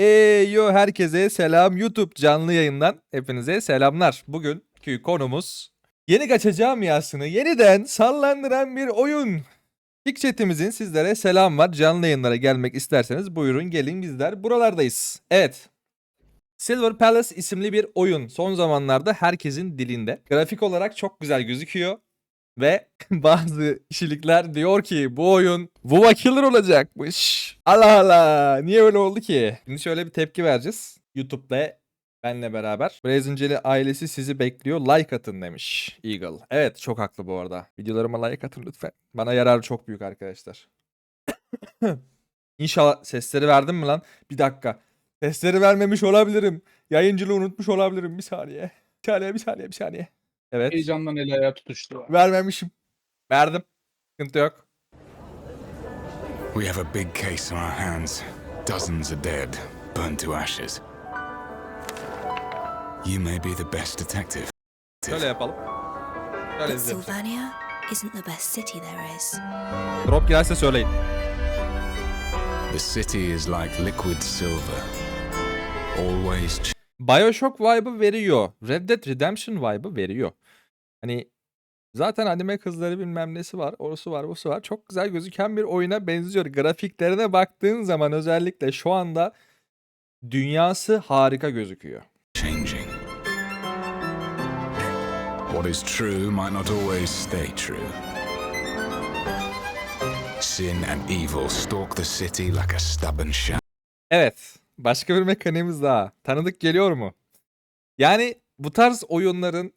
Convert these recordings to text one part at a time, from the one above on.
Eyo herkese selam YouTube canlı yayından hepinize selamlar. Bugünkü konumuz yeni gacha camiasını yeniden sallandıran bir oyun. Kick chatimizin sizlere selam var. Canlı yayınlara gelmek isterseniz buyurun gelin bizler buralardayız. Evet. Silver Palace isimli bir oyun son zamanlarda herkesin dilinde. Grafik olarak çok güzel gözüküyor. Ve bazı kişilikler diyor ki bu oyun Vuva Killer olacakmış. Allah Allah. Niye öyle oldu ki? Şimdi şöyle bir tepki vereceğiz. YouTube ve benle beraber. Brazenceli ailesi sizi bekliyor. Like atın demiş Eagle. Evet çok haklı bu arada. Videolarıma like atın lütfen. Bana yararı çok büyük arkadaşlar. İnşallah sesleri verdim mi lan? Bir dakika. Sesleri vermemiş olabilirim. Yayıncılığı unutmuş olabilirim. Bir saniye. Bir saniye, bir saniye, bir saniye. Evet. Heyecandan el ayağı tutuştu. Vermemişim. Verdim. Sıkıntı yok. We have a big case on our hands. Dozens are dead, burned to ashes. You may be the best detective. Şöyle yapalım. Şöyle But izleyelim. Sylvania isn't the best city there is. Drop gelirse söyleyin. The city is like liquid silver. Always Bioshock vibe'ı veriyor. Red Dead Redemption vibe'ı veriyor. Hani zaten anime kızları bilmem nesi var. Orası var, busu var. Çok güzel gözüken bir oyuna benziyor. Grafiklerine baktığın zaman özellikle şu anda dünyası harika gözüküyor. changing. What is true might not always stay true. Sin and evil stalk the city like a stubborn shadow. Evet. Başka bir mekaniğimiz daha. Tanıdık geliyor mu? Yani bu tarz oyunların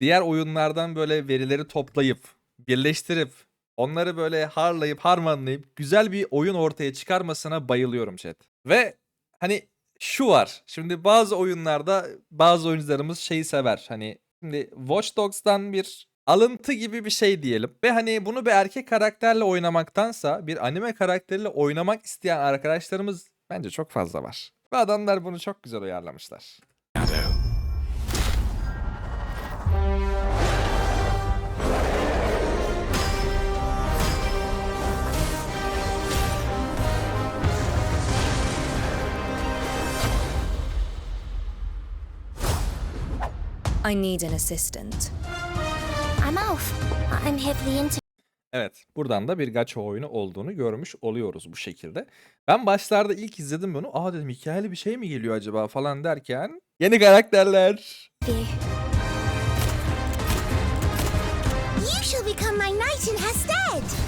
diğer oyunlardan böyle verileri toplayıp, birleştirip, onları böyle harlayıp, harmanlayıp güzel bir oyun ortaya çıkarmasına bayılıyorum chat. Ve hani şu var. Şimdi bazı oyunlarda bazı oyuncularımız şeyi sever. Hani şimdi Watch Dogs'tan bir alıntı gibi bir şey diyelim. Ve hani bunu bir erkek karakterle oynamaktansa bir anime karakteriyle oynamak isteyen arkadaşlarımız bence çok fazla var. Ve adamlar bunu çok güzel uyarlamışlar. I need an assistant. I'm Alf. I'm here for the interview. Evet, buradan da bir gacha oyunu olduğunu görmüş oluyoruz bu şekilde. Ben başlarda ilk izledim bunu. Aa dedim hikayeli bir şey mi geliyor acaba falan derken yeni karakterler. You shall become my knight in Hested.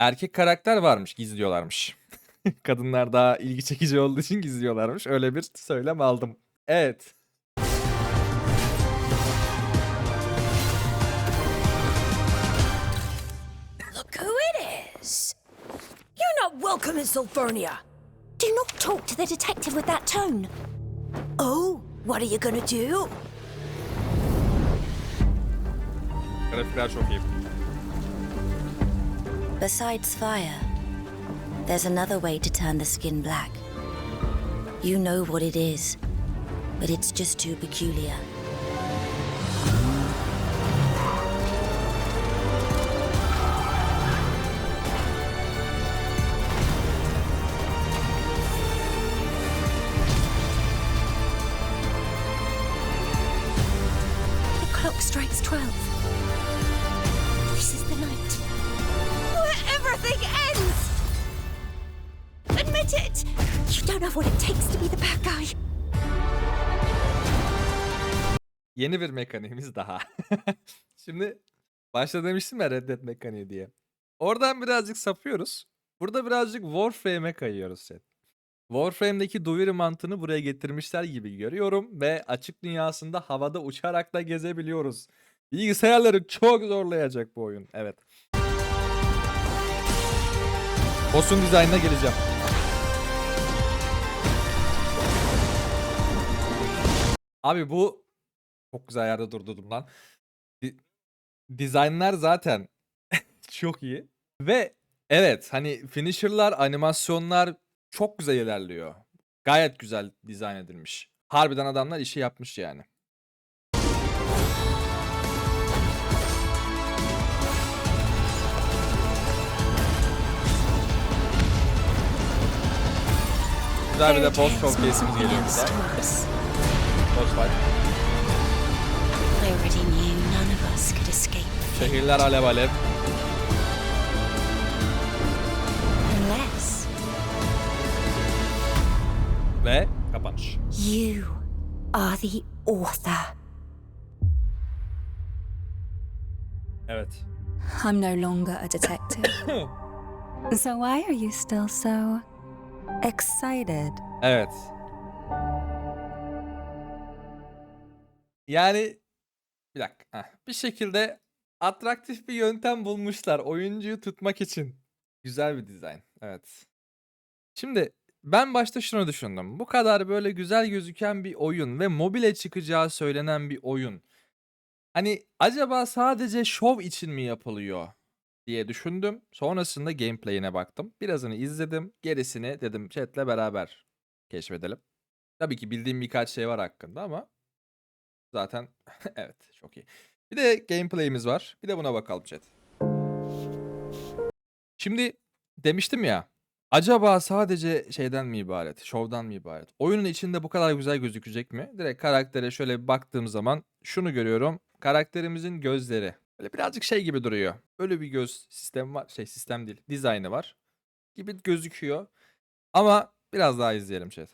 Erkek karakter varmış, gizliyorlarmış. Kadınlar daha ilgi çekici olduğu için gizliyorlarmış. Öyle bir söylem aldım. Evet. It is! You're not welcome in Sulfernia! Do not talk to the detective with that tone. Oh, what are you gonna do? Grafikler çok iyi. Besides fire, there's another way to turn the skin black. You know what it is, but it's just too peculiar. Yeni bir mekaniğimiz daha. Şimdi başta demiştim ya Red Dead mekaniği diye. Oradan birazcık sapıyoruz. Burada birazcık Warframe'e kayıyoruz chat. Warframe'deki duviri mantığını buraya getirmişler gibi görüyorum ve açık dünyasında havada uçarak da gezebiliyoruz. Bilgisayarları çok zorlayacak bu oyun. Evet. Boss'un dizaynına geleceğim. Abi bu çok güzel yerde durdurdum lan. Di- dizaynlar zaten çok iyi. Ve evet hani finisher'lar, animasyonlar çok güzel ilerliyor. Gayet güzel dizayn edilmiş. Harbiden adamlar işi yapmış yani. Güzel bir de boss showcase'imiz geliyor burada. Boss fight. Şehirler alev alev. Unless Ve kapanış. you are the author. Evet. I'm no longer a detective. so why are you still so excited? Evet. Yani bir dakika. Heh, Bir şekilde atraktif bir yöntem bulmuşlar oyuncuyu tutmak için. Güzel bir dizayn. Evet. Şimdi ben başta şunu düşündüm. Bu kadar böyle güzel gözüken bir oyun ve mobile çıkacağı söylenen bir oyun. Hani acaba sadece şov için mi yapılıyor diye düşündüm. Sonrasında gameplay'ine baktım. Birazını izledim. Gerisini dedim chatle beraber keşfedelim. Tabii ki bildiğim birkaç şey var hakkında ama zaten evet çok iyi. Bir de gameplay'imiz var. Bir de buna bakalım chat. Şimdi demiştim ya acaba sadece şeyden mi ibaret, şovdan mı ibaret? Oyunun içinde bu kadar güzel gözükecek mi? Direkt karaktere şöyle bir baktığım zaman şunu görüyorum. Karakterimizin gözleri. Böyle birazcık şey gibi duruyor. Böyle bir göz sistemi var. Şey sistem değil. Dizaynı var. Gibi gözüküyor. Ama biraz daha izleyelim chat.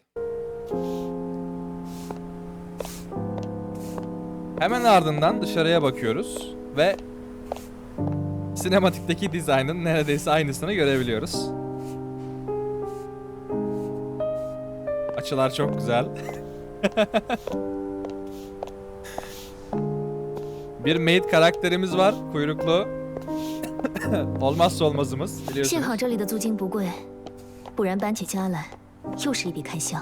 Hemen ardından dışarıya bakıyoruz ve sinematikteki dizaynın neredeyse aynısını görebiliyoruz. Açılar çok güzel. Bir maid karakterimiz var, kuyruklu. Olmazsa olmazımız 幸 biliyorsunuz. 好这里的租金不贵，不然搬起家来又是一笔开销。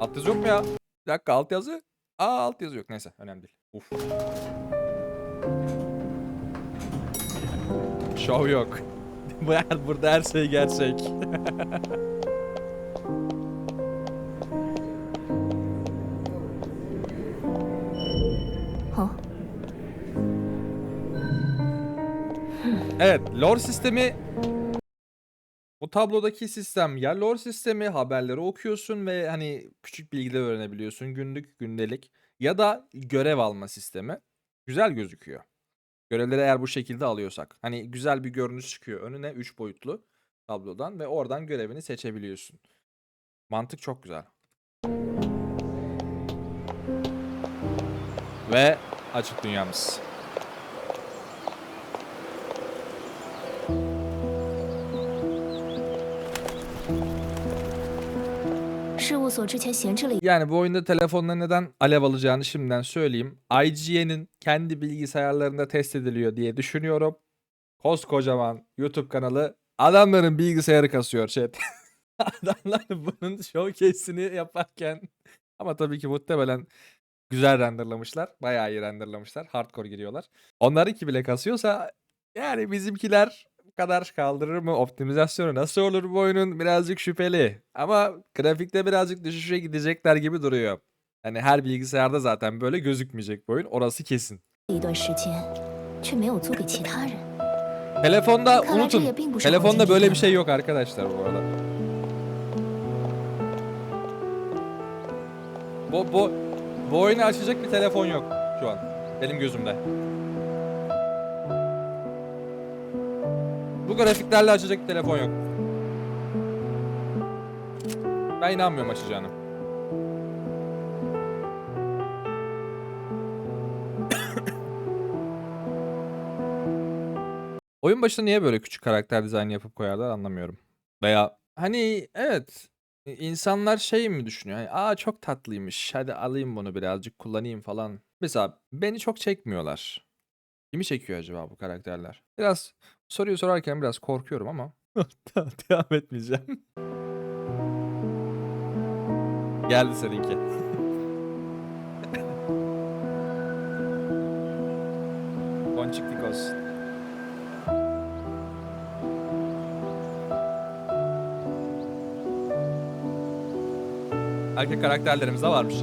Alt yazı yok mu ya? Bir dakika alt yazı. Aa alt yazı yok neyse önemli değil. Uf. Şov yok. Burada her şey gerçek. Evet, lore sistemi bu tablodaki sistem ya lore sistemi haberleri okuyorsun ve hani küçük bilgiler öğrenebiliyorsun günlük gündelik ya da görev alma sistemi. Güzel gözüküyor. Görevleri eğer bu şekilde alıyorsak. Hani güzel bir görünüş çıkıyor önüne 3 boyutlu tablodan ve oradan görevini seçebiliyorsun. Mantık çok güzel. Ve açık dünyamız. 事务所之前闲置了一 Yani bu oyunda telefonla neden alev alacağını şimdiden söyleyeyim. IGN'in kendi bilgisayarlarında test ediliyor diye düşünüyorum. Koskocaman YouTube kanalı adamların bilgisayarı kasıyor chat. Adamlar bunun showcase'ini yaparken ama tabii ki muhtemelen güzel renderlamışlar. Bayağı iyi renderlamışlar. Hardcore giriyorlar. Onlarınki bile kasıyorsa yani bizimkiler bu kadar kaldırır mı? Optimizasyonu nasıl olur bu oyunun? Birazcık şüpheli. Ama grafikte birazcık düşüşe gidecekler gibi duruyor. Yani her bilgisayarda zaten böyle gözükmeyecek bu oyun. Orası kesin. Telefonda unutun. Telefonda böyle bir şey yok arkadaşlar bu arada. Bu, bu, bu oyunu açacak bir telefon yok şu an. Benim gözümde. Bu grafiklerle açacak bir telefon yok. Ben inanmıyorum açacağını. Oyun başında niye böyle küçük karakter dizaynı yapıp koyarlar anlamıyorum. Veya hani evet insanlar şey mi düşünüyor? Hani, Aa çok tatlıymış. Hadi alayım bunu birazcık kullanayım falan. Mesela beni çok çekmiyorlar. Kimi çekiyor acaba bu karakterler? Biraz soruyu sorarken biraz korkuyorum ama devam etmeyeceğim. Geldi seninki. Ponçiklikos. Erkek karakterlerimiz de varmış.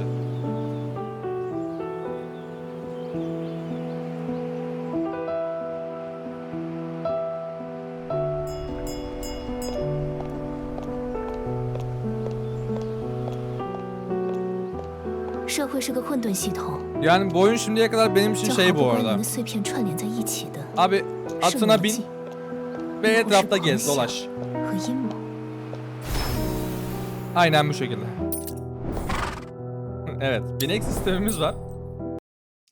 是个混沌系统， Yani bu oyun şimdiye kadar benim için 将 şey 好 bu 多蜿 arada. 蜒的碎片串联在一起的 Abi 是 atına 逻 bin 辑 ve 亦或是 etrafta 狂 gez 想 dolaş. 和阴谋。 Aynen bu şekilde. evet, binek sistemimiz var.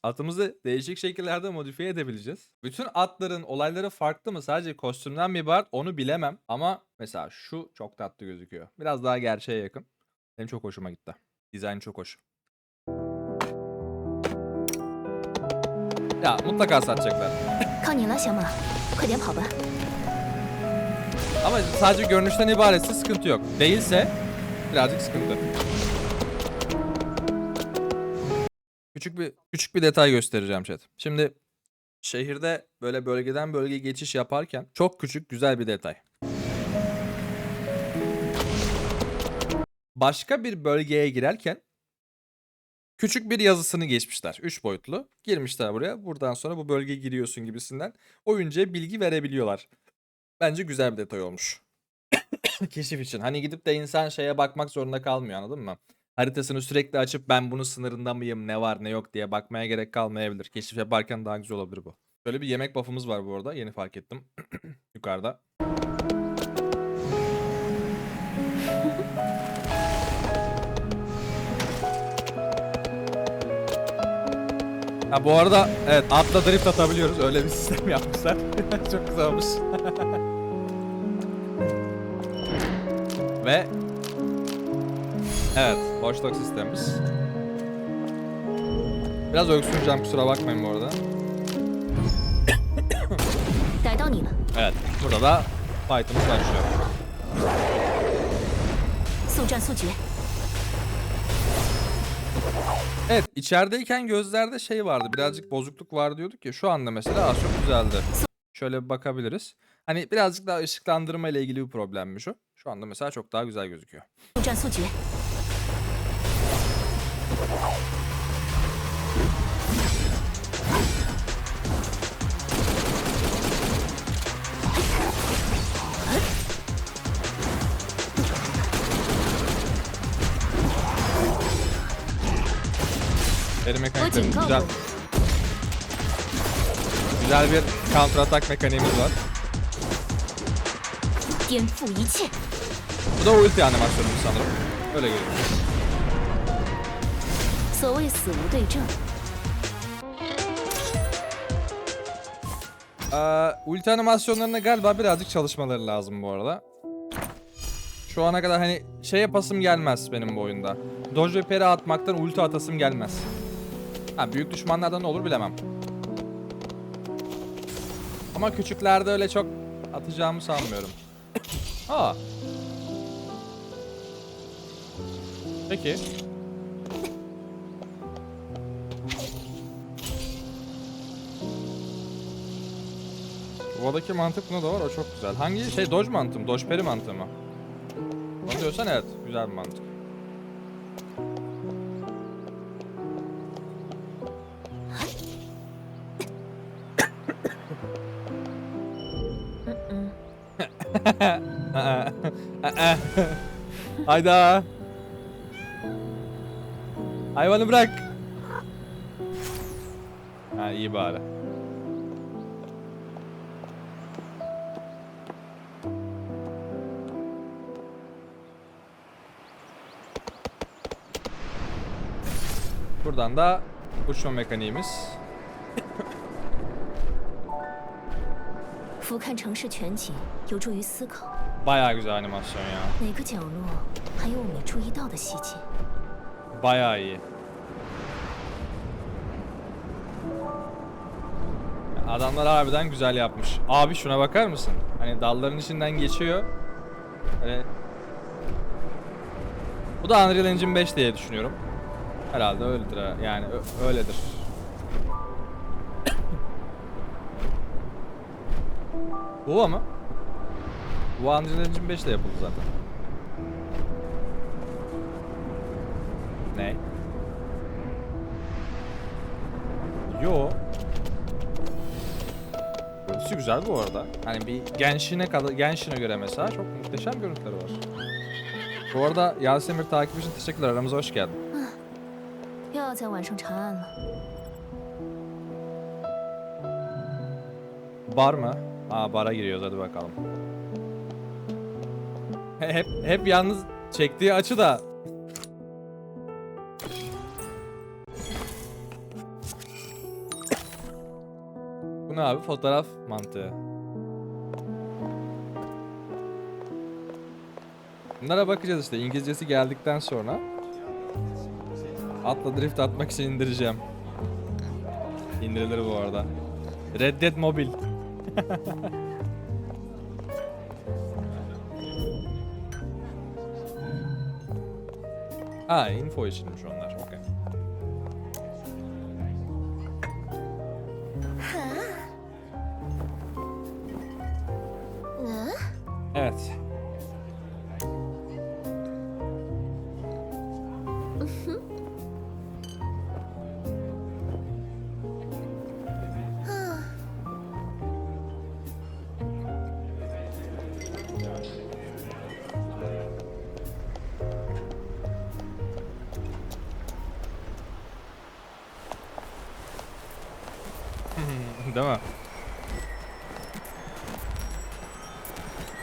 Atımızı değişik şekillerde modifiye edebileceğiz. Bütün atların olayları farklı mı? Sadece kostümden mi ibaret onu bilemem. Ama mesela şu çok tatlı gözüküyor. Biraz daha gerçeğe yakın. Benim çok hoşuma gitti. Dizayn çok hoş. Ya mutlaka satacaklar. Ama sadece görünüşten ibaretse sıkıntı yok. Değilse birazcık sıkıntı. Küçük bir küçük bir detay göstereceğim chat. Şimdi şehirde böyle bölgeden bölgeye geçiş yaparken çok küçük güzel bir detay. Başka bir bölgeye girerken küçük bir yazısını geçmişler. 3 boyutlu. Girmişler buraya. Buradan sonra bu bölgeye giriyorsun gibisinden oyuncuya bilgi verebiliyorlar. Bence güzel bir detay olmuş. Keşif için. Hani gidip de insan şeye bakmak zorunda kalmıyor anladın mı? Haritasını sürekli açıp ben bunun sınırında mıyım, ne var ne yok diye bakmaya gerek kalmayabilir. Keşif yaparken daha güzel olabilir bu. Böyle bir yemek buff'ımız var bu arada. Yeni fark ettim. Yukarıda. Ha bu arada evet atla drift atabiliyoruz. Öyle bir sistem yapmışlar. Çok güzel olmuş. Ve Evet, watchdog sistemimiz. Biraz öksüreceğim kusura bakmayın bu arada. evet, burada da fight'ımız başlıyor. Evet, içerideyken gözlerde şey vardı, birazcık bozukluk var diyorduk ya. Şu anda mesela az çok düzeldi. Şöyle bir bakabiliriz. Hani birazcık daha ışıklandırma ile ilgili bir problemmiş o. Şu anda mesela çok daha güzel gözüküyor. Eri mekanikleri güzel. Güzel bir counter atak mekaniğimiz var. Bu da ulti animasyonu sanırım. Öyle görünüyor. Ee, ulti animasyonlarına galiba birazcık çalışmaları lazım bu arada. Şu ana kadar hani şey yapasım gelmez benim bu oyunda. Doge ve peri atmaktan ulti atasım gelmez. Ha büyük düşmanlardan ne olur bilemem. Ama küçüklerde öyle çok atacağımı sanmıyorum. Aa. Peki. Buradaki mantık ne da var o çok güzel. Hangi şey Dodge mantığı mı? Dodge peri mantığı mı? Onu diyorsan evet güzel bir mantık. Hayda. Hayvanı bırak. Ha iyi bari. Buradan da uçma mekaniğimiz. 俯瞰城市全景有助于思考， Bayağı güzel animasyon ya. 哪个角落还有我没注意到的细节。 Bayağı iyi. Adamlar harbiden güzel yapmış. Abi şuna bakar mısın? Hani dalların içinden geçiyor. Hani... Bu da Unreal Engine 5 diye düşünüyorum. Herhalde öyledir ha. Yani ö- öyledir. Bu ama. Bu Unreal Engine 5 de yapıldı zaten. Ne? Yo. Görüntüsü güzel bu arada. Hani bir Genshin'e kadar Genshin'e göre mesela çok muhteşem görüntüleri var. Bu arada Yasemir takip için teşekkürler. Aramıza hoş geldin. 又要在晚上查案了。 Bar mı? Aa bara giriyoruz hadi bakalım. Hep hep yalnız çektiği açı da Bu ne abi? Fotoğraf mantığı. Bunlara bakacağız işte. İngilizcesi geldikten sonra atla drift atmak için indireceğim. İndirilir bu arada. Red Dead Mobile. Ha info içinmiş onlar.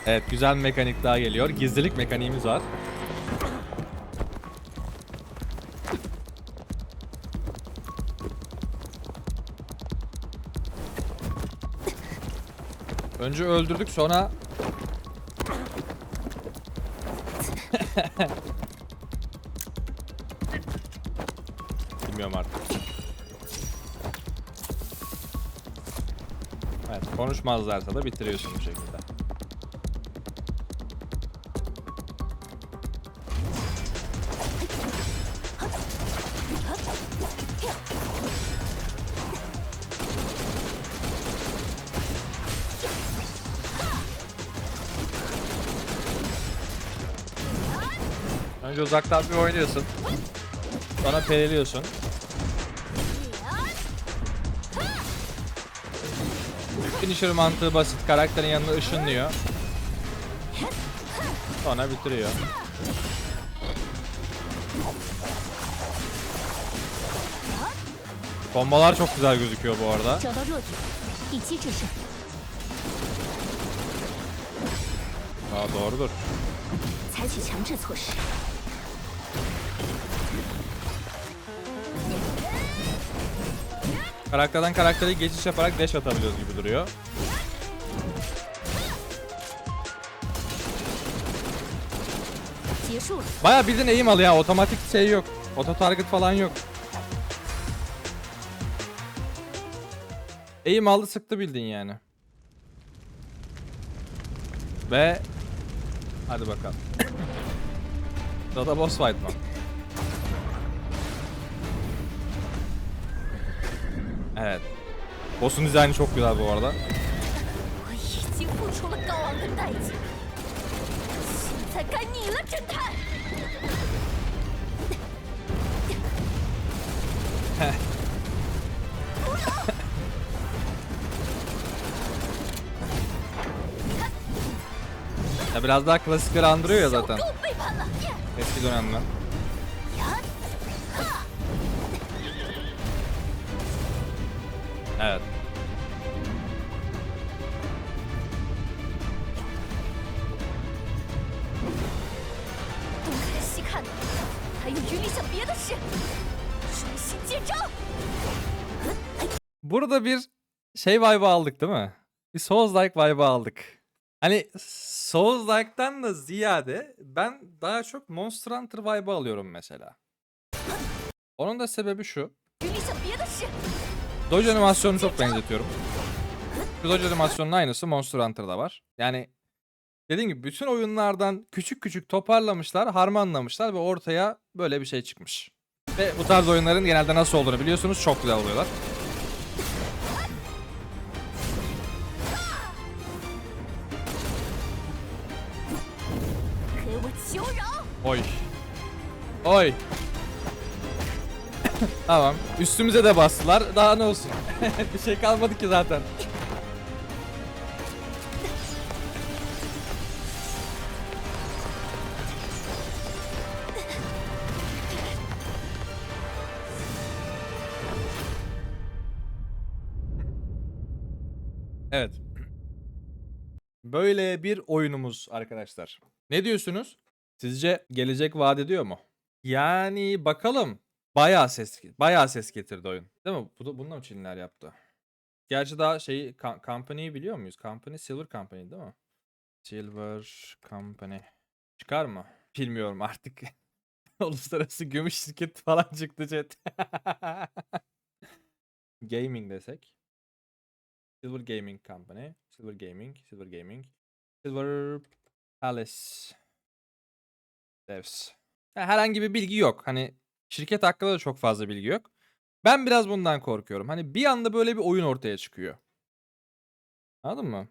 Evet güzel bir mekanik daha geliyor. Gizlilik mekaniğimiz var. Önce öldürdük sonra Bilmiyorum artık. Evet, konuşmazlarsa da bitiriyorsun bu şekilde. uzaktan bir oynuyorsun. Sonra pereliyorsun. Finisher mantığı basit. Karakterin yanına ışınlıyor. Sonra bitiriyor. Bombalar çok güzel gözüküyor bu arada. Aa doğrudur. Karakterden karaktere geçiş yaparak dash atabiliyoruz gibi duruyor. Baya bildiğin eğim al ya. Otomatik şey yok. Oto target falan yok. Eğim aldı sıktı bildin yani. Ve hadi bakalım. Daha da boss fight mı? Evet. Boss'un dizaynı çok güzel bu arada. ya biraz daha klasikleri andırıyor ya zaten. Eski dönemler. 还有余力想别的事，专心见招。 Burada bir şey vibe aldık değil mi? Bir Souls-like vibe aldık. Hani Souls-like'tan da ziyade ben daha çok Monster Hunter vibe alıyorum mesela. Onun da sebebi şu. 余力想别的事， Doge animasyonunu çok benzetiyorum. Şu Doge animasyonun aynısı Monster Hunter'da var. Yani Dediğim gibi bütün oyunlardan küçük küçük toparlamışlar, harmanlamışlar ve ortaya böyle bir şey çıkmış. Ve bu tarz oyunların genelde nasıl olduğunu biliyorsunuz. Çok güzel oluyorlar. Oy. Oy. tamam. Üstümüze de bastılar. Daha ne olsun. bir şey kalmadı ki zaten. Böyle bir oyunumuz arkadaşlar. Ne diyorsunuz? Sizce gelecek vaat ediyor mu? Yani bakalım. Bayağı ses bayağı ses getirdi oyun. Değil mi? Bu da bununla mı Çinliler yaptı? Gerçi daha şeyi Company'yi biliyor muyuz? Company Silver Company değil mi? Silver Company. Çıkar mı? Bilmiyorum artık. Uluslararası gümüş şirket falan çıktı chat. Gaming desek. Silver Gaming Company. Silver Gaming. Silver Gaming. Silver Palace. Devs. Herhangi bir bilgi yok. Hani şirket hakkında da çok fazla bilgi yok. Ben biraz bundan korkuyorum. Hani bir anda böyle bir oyun ortaya çıkıyor. Anladın mı?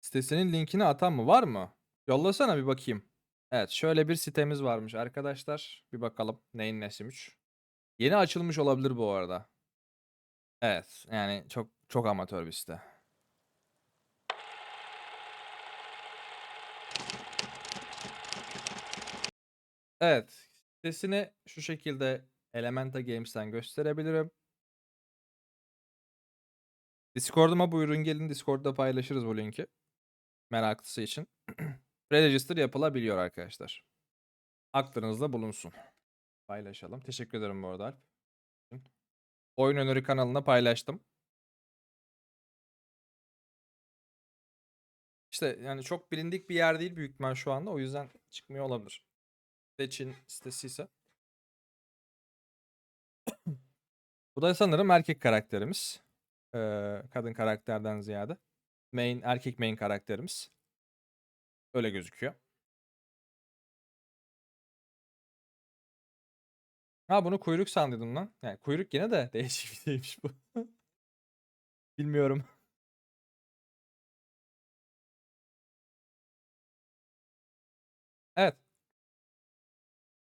Sitesinin linkini atan mı? Var mı? Yollasana bir bakayım. Evet şöyle bir sitemiz varmış arkadaşlar. Bir bakalım neyin nesiymiş. Yeni açılmış olabilir bu arada. Evet yani çok çok amatör bir site. Evet sitesini şu şekilde Elementa Games'ten gösterebilirim. Discord'uma buyurun gelin Discord'da paylaşırız bu linki. Meraklısı için. Pre-register yapılabiliyor arkadaşlar. Aklınızda bulunsun. Paylaşalım. Teşekkür ederim bu arada Alp. Oyun öneri kanalına paylaştım. İşte yani çok bilindik bir yer değil büyük ihtimal şu anda. O yüzden çıkmıyor olabilir. De Çin sitesi ise. Bu da sanırım erkek karakterimiz. Ee, kadın karakterden ziyade. Main, erkek main karakterimiz. Öyle gözüküyor. Ha bunu kuyruk sandıydım lan. Yani kuyruk yine de değişik bir şeymiş bu. Bilmiyorum. Evet.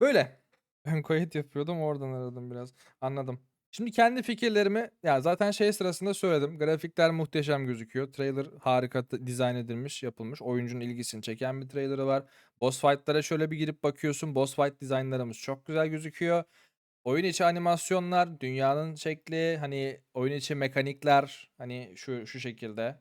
Böyle. Ön kayıt yapıyordum oradan aradım biraz. Anladım. Şimdi kendi fikirlerimi ya zaten şey sırasında söyledim. Grafikler muhteşem gözüküyor. Trailer harika dizayn edilmiş, yapılmış. Oyuncunun ilgisini çeken bir trailerı var. Boss fight'lara şöyle bir girip bakıyorsun. Boss fight dizaynlarımız çok güzel gözüküyor. Oyun içi animasyonlar, dünyanın şekli, hani oyun içi mekanikler hani şu şu şekilde.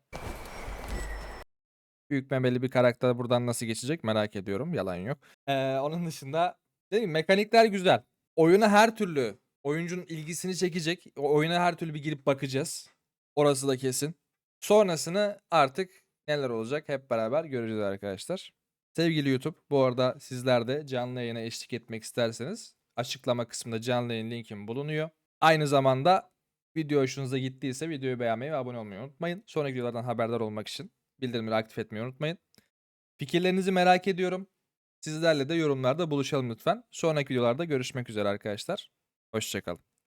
Büyük memeli bir karakter buradan nasıl geçecek merak ediyorum. Yalan yok. Ee, onun dışında değil mi? Mekanikler güzel. Oyuna her türlü oyuncunun ilgisini çekecek. O oyuna her türlü bir girip bakacağız. Orası da kesin. Sonrasını artık neler olacak hep beraber göreceğiz arkadaşlar. Sevgili YouTube, bu arada sizler de canlı yayına eşlik etmek isterseniz açıklama kısmında canlı yayın linkim bulunuyor. Aynı zamanda video hoşunuza gittiyse videoyu beğenmeyi ve abone olmayı unutmayın. Sonraki videolardan haberdar olmak için bildirimleri aktif etmeyi unutmayın. Fikirlerinizi merak ediyorum. Sizlerle de yorumlarda buluşalım lütfen. Sonraki videolarda görüşmek üzere arkadaşlar. Hoşçakalın.